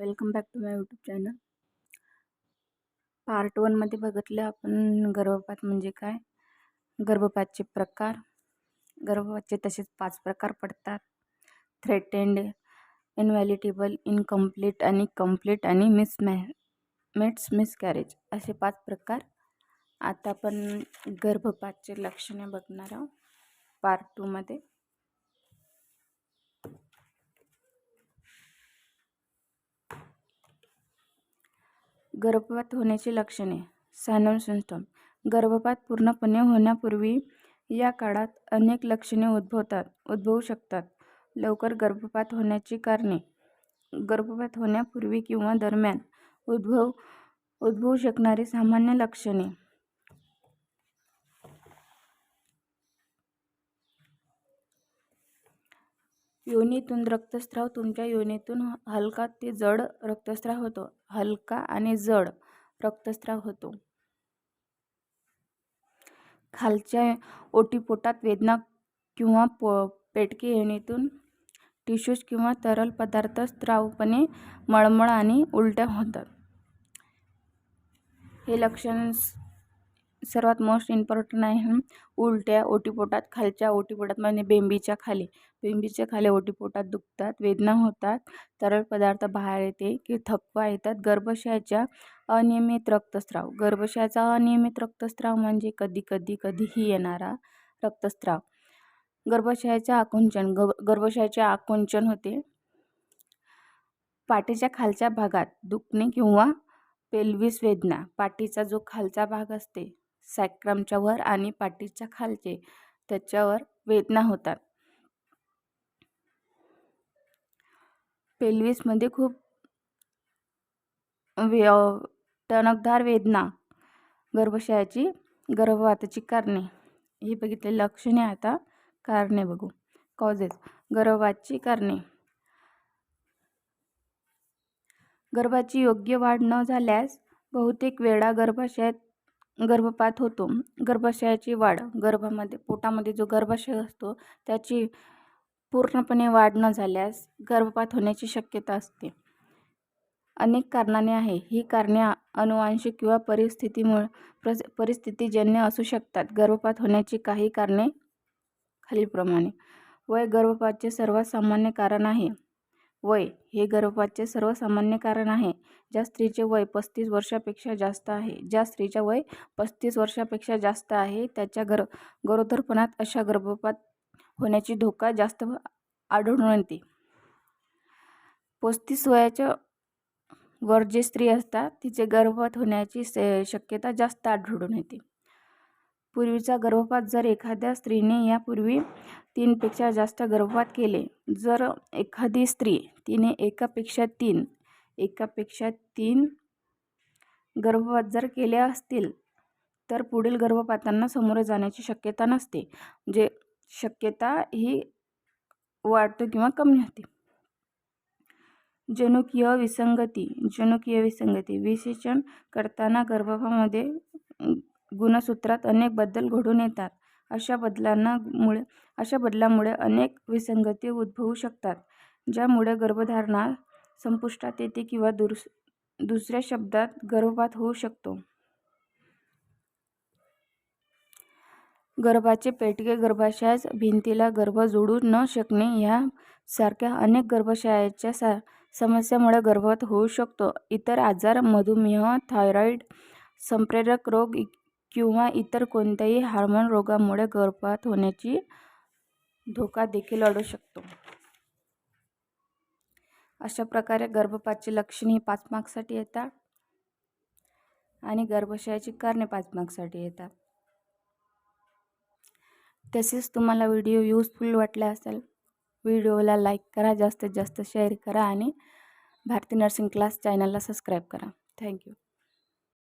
Welcome back to my YouTube channel. Part वनमध्ये बघितलं आपण गर्भपात म्हणजे काय? गर्भपातचे प्रकार. गर्भपातचे तसेच पाच प्रकार पडतात. थ्रेटेंड इनव्हॅलिटेबल इनकम्प्लीट आणि कंप्लीट आणि मिसमॅ मेट्स मिसकॅरेज असे पाच प्रकार. आता आपण गर्भपातचे लक्षणे बघणार आहोत. पार्ट टूमध्ये गर्भपात होण्याची लक्षणे. सॅनम सिस्टम गर्भपात पूर्णपणे होण्यापूर्वी या काळात अनेक लक्षणे उद्भवतात उद्भवू शकतात. लवकर गर्भपात होण्याची कारणे. गर्भपात होण्यापूर्वी किंवा दरम्यान उद्भव उद्भवू शकणारी सामान्य लक्षणे. योनीतून रक्तस्राव तुमच्या योनीतून हलका ते जड रक्तस्राव होतो. हलका आणि जड रक्तस्राव होतो. खालच्या ओटीपोटात वेदना किंवा प पेटके योनीतून टिश्यूज किंवा तरल पदार्थ स्त्रावपणे मळमळ आणि उलट्या होतात. हे लक्षण सर्वात मोस्ट इम्पॉर्टंट आहे उलट्या ओटीपोटात खालच्या ओटीपोटात म्हणजे बेंबीच्या खाली. बेंबीच्या खाली ओटीपोटात दुखतात वेदना होतात तरल पदार्थ बाहेर येते की थकवा येतात. गर्भाशयाच्या अनियमित रक्तस्राव. गर्भाशयाचा अनियमित रक्तस्राव म्हणजे कधी कधी कधीही येणारा रक्तस्राव. गर्भाशयाचे आकुंचन ग गर्भाशयाचे आकुंचन होते. पाठीच्या खालच्या भागात दुखणे किंवा पेल्विस वेदना. पाठीचा जो खालचा भाग असते सॅक्रमच्या वर आणि पाठीच्या खालचे त्याच्यावर वेदना होतात. पेल्विसमध्ये खूप वे टणकदार वेदना गर्भाशयाची गर्भवाताची कारणे. ही बघितले लक्षणे आता कारणे बघू. कॉजेस गर्भवातची कारणे. गर्भाची योग्य वाढ न झाल्यास बहुतेक वेळा गर्भाशयात गर्भपात होतो. गर्भाशयाची वाढ गर्भामध्ये पोटामध्ये जो गर्भाशय असतो त्याची पूर्णपणे वाढ न झाल्यास गर्भपात होण्याची शक्यता असते. अनेक कारणाने आहे. ही कारणे अनुवांशिक किंवा परिस्थितीमुळे प्रस परिस्थितीजन्य असू शकतात. गर्भपात होण्याची काही कारणे खालीलप्रमाणे. वय गर्भपातचे सर्वात सामान्य कारण आहे. वय हे गर्भपातचे सर्वसामान्य कारण आहे. ज्या स्त्रीचे वय पस्तीस वर्षापेक्षा जास्त आहे ज्या स्त्रीच्या वय पस्तीस वर्षापेक्षा जास्त आहे त्याच्या गर गरोदरपणात अशा गर्भपात होण्याची धोका जास्त आढळून येते. पस्तीस वयाच्या वर जे स्त्री असतात तिचे गर्भपात होण्याची शक्यता जास्त आढळून येते. पूर्वीचा गर्भपात जर एखाद्या स्त्रीने यापूर्वी तीनपेक्षा जास्त गर्भपात केले जर एखादी स्त्री तिने एकापेक्षा तीन एकापेक्षा तीन गर्भपात जर केले असतील तर पुढील गर्भपातांना सामोरे जाण्याची शक्यता नसते म्हणजे शक्यता ही वाढते किंवा कमी होते. जनुकीय विसंगती जनुकीय विसंगती विसेचन करताना गर्भामध्ये गुणसूत्रात अनेक बदल घडून येतात. अशा बदलांना मुळे अशा बदलामुळे अनेक विसंगती उद्भवू शकतात ज्यामुळे गर्भधारणा संपुष्टात येते किंवा दुस दुसऱ्या शब्दात गर्भपात होऊ शकतो. गर्भाचे पेटके गर्भाशयास भिंतीला गर्भ जोडू न शकणे ह्यासारख्या अनेक गर्भाशयाच्या सा समस्यामुळे गर्भपात होऊ शकतो. इतर आजार मधुमेह थायरॉईड संप्रेरक रोग किंवा इतर कोणत्याही हार्मोन रोगामुळे गर्भपात होण्याची धोका देखील वाढू शकतो. अशा प्रकारे गर्भपातची लक्षणे ही पाच मार्क्ससाठी येतात आणि गर्भाशयाची कारणे पाच मार्क्ससाठी येतात. तसेच तुम्हाला व्हिडिओ यूजफुल वाटला असेल व्हिडिओला लाईक करा जास्तीत जास्त शेअर करा आणि भारती नर्सिंग क्लास चॅनलला सबस्क्राईब करा. Thank you